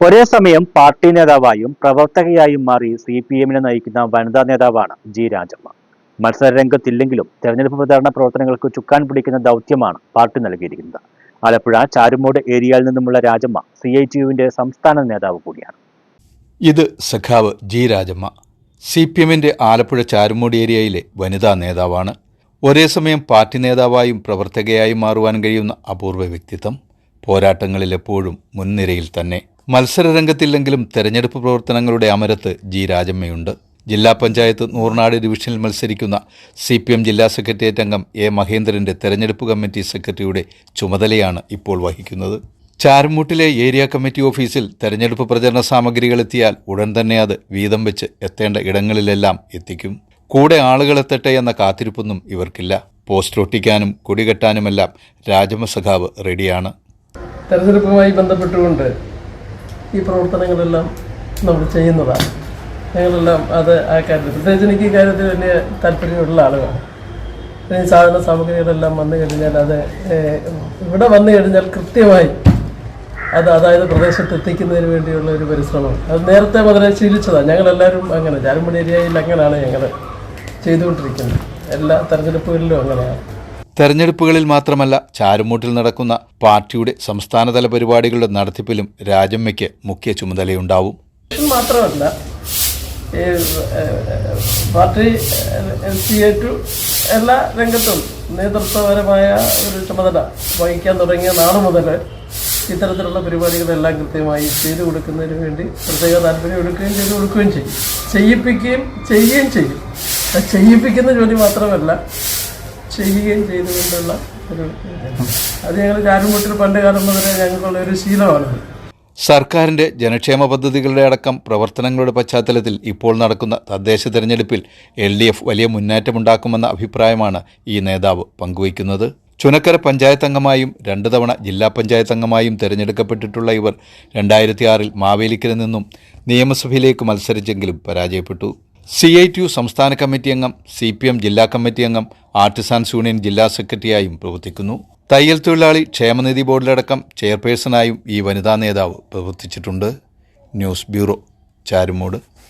ഒരേ സമയം പാർട്ടി നേതാവായും പ്രവർത്തകയായും മാറി സി പി എമ്മിനെ നയിക്കുന്ന വനിതാ നേതാവാണ് ജി രാജമ്മ. മത്സരരംഗത്തില്ലെങ്കിലും തെരഞ്ഞെടുപ്പ് പ്രചാരണ പ്രവർത്തനങ്ങൾക്ക് ചുക്കാൻ പിടിക്കുന്ന ദൗത്യമാണ് പാർട്ടി നൽകിയിരിക്കുന്നത്. ആലപ്പുഴ ചാരുമോട് ഏരിയയിൽ നിന്നുമുള്ള രാജമ്മ സി ഐ ടി യുവിന്റെ സംസ്ഥാന നേതാവ് കൂടിയാണ്. ഇത് സഖാവ് ജി രാജമ്മ. സി പി എമ്മിന്റെ ആലപ്പുഴ ചാരുമോട് ഏരിയയിലെ വനിതാ നേതാവാണ്. ഒരേ സമയം പാർട്ടി നേതാവായും പ്രവർത്തകയായും മാറുവാൻ കഴിയുന്ന അപൂർവ വ്യക്തിത്വം പോരാട്ടങ്ങളിൽ എപ്പോഴും മുൻനിരയിൽ തന്നെ. മത്സരരംഗത്തില്ലെങ്കിലും തെരഞ്ഞെടുപ്പ് പ്രവർത്തനങ്ങളുടെ അമരത്ത് ജി രാജമ്മയുണ്ട്. ജില്ലാ പഞ്ചായത്ത് നൂർനാട് ഡിവിഷനിൽ മത്സരിക്കുന്ന സി പി എം ജില്ലാ സെക്രട്ടേറിയറ്റ് അംഗം എ മഹേന്ദ്രന്റെ തെരഞ്ഞെടുപ്പ് കമ്മിറ്റി സെക്രട്ടറിയുടെ ചുമതലയാണ് ഇപ്പോൾ വഹിക്കുന്നത്. ചാരമൂട്ടിലെ ഏരിയ കമ്മിറ്റി ഓഫീസിൽ തെരഞ്ഞെടുപ്പ് പ്രചരണ സാമഗ്രികൾ എത്തിയാൽ ഉടൻ തന്നെ അത് വീതം വെച്ച് എത്തേണ്ട ഇടങ്ങളിലെല്ലാം എത്തിക്കും. കൂടെ ആളുകൾ എത്തട്ടെ എന്ന കാത്തിരിപ്പൊന്നും ഇവർക്കില്ല. പോസ്റ്റർ ഒട്ടിക്കാനും കൊടികെട്ടാനുമെല്ലാം രാജമസഖാവ് റെഡിയാണ്. തെരഞ്ഞെടുപ്പുമായി ബന്ധപ്പെട്ടുകൊണ്ട് ഈ പ്രവർത്തനങ്ങളെല്ലാം നമ്മൾ ചെയ്യുന്നതാണ്. ഞങ്ങളെല്ലാം അത് ആ കാര്യത്തിൽ പ്രത്യേകിച്ച് എനിക്ക് ഈ കാര്യത്തിൽ വലിയ താല്പര്യമുള്ള ആളുകളാണ്. ഈ സാധന സാമഗ്രികളെല്ലാം വന്നു കഴിഞ്ഞാൽ അത് ഇവിടെ വന്നു കഴിഞ്ഞാൽ കൃത്യമായി അത് അതായത് പ്രദേശത്ത് എത്തിക്കുന്നതിന് വേണ്ടിയുള്ള ഒരു പരിശ്രമം അത് നേരത്തെ മുതലേ ശീലിച്ചതാണ്. ഞങ്ങളെല്ലാവരും അങ്ങനെ ചാരമ്പടി ഏരിയയിൽ അങ്ങനെയാണ് ഞങ്ങൾ ചെയ്തുകൊണ്ടിരിക്കുന്നത്. എല്ലാ തെരഞ്ഞെടുപ്പുകളിലും അങ്ങനെയാണ്. തെരഞ്ഞെടുപ്പുകളിൽ മാത്രമല്ല ചാരുമൂട്ടിൽ നടക്കുന്ന പാർട്ടിയുടെ സംസ്ഥാനതല പരിപാടികളുടെ നടത്തിപ്പിലും രാജമ്മയ്ക്ക് മുഖ്യ ചുമതലയുണ്ടാവും. മാത്രമല്ല പാർട്ടി എല്ലാ രംഗത്തും നേതൃത്വപരമായ ഒരു ചുമതല വഹിക്കാൻ തുടങ്ങിയ നാളെ മുതൽ ഇത്തരത്തിലുള്ള പരിപാടികളെല്ലാം കൃത്യമായി ചെയ്തു കൊടുക്കുന്നതിന് വേണ്ടി പ്രത്യേക താല്പര്യം എടുക്കുകയും ചെയ്തു കൊടുക്കുകയും ചെയ്യും. ചെയ്യിപ്പിക്കുകയും ചെയ്യുകയും ചെയ്യും. ചെയ്യിപ്പിക്കുന്ന ജോലി മാത്രമല്ല ചെയ്യുകയും ചെയ്തുകൊണ്ടുള്ള ഒരു. അത് ഞങ്ങൾ ചാരുംകൂട്ടിൽ പണ്ട് കാലം മുതലേ ഞങ്ങൾക്കുള്ള ഒരു ശീലമാണത് സർക്കാരിന്റെ ജനക്ഷേമ പദ്ധതികളുടെ അടക്കം പ്രവർത്തനങ്ങളുടെ പശ്ചാത്തലത്തിൽ ഇപ്പോൾ നടക്കുന്ന തദ്ദേശ തെരഞ്ഞെടുപ്പിൽ എൽ ഡി എഫ് വലിയ മുന്നേറ്റമുണ്ടാക്കുമെന്ന അഭിപ്രായമാണ് ഈ നേതാവ് പങ്കുവയ്ക്കുന്നത് ചുനക്കര പഞ്ചായത്ത് അംഗമായും രണ്ട് തവണ ജില്ലാ പഞ്ചായത്ത് അംഗമായും തിരഞ്ഞെടുക്കപ്പെട്ടിട്ടുള്ള ഇവർ രണ്ടായിരത്തി ആറിൽ മാവേലിക്കര നിന്നും നിയമസഭയിലേക്ക് മത്സരിച്ചെങ്കിലും പരാജയപ്പെട്ടു സി ഐ ടി യു സംസ്ഥാന കമ്മിറ്റി അംഗം സി പി എം ജില്ലാ കമ്മിറ്റി അംഗം ആർട്ടിസാൻസ് യൂണിയൻ ജില്ലാ സെക്രട്ടറിയായും പ്രവർത്തിക്കുന്നു. തയ്യൽ തൊഴിലാളി ക്ഷേമനിധി ബോർഡിലടക്കം ചെയർപേഴ്സണായും ഈ വനിതാ നേതാവ് പ്രവർത്തിച്ചിട്ടുണ്ട്. News bureau Charummood.